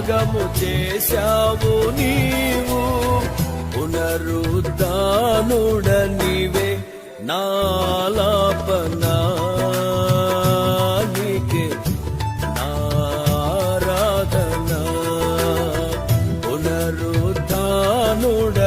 త్యాగము చేశావు నీవు. పునరుద్ధానుడనివే నీవే నాలాపనానికే నారాధన. పునరుద్ధానుడ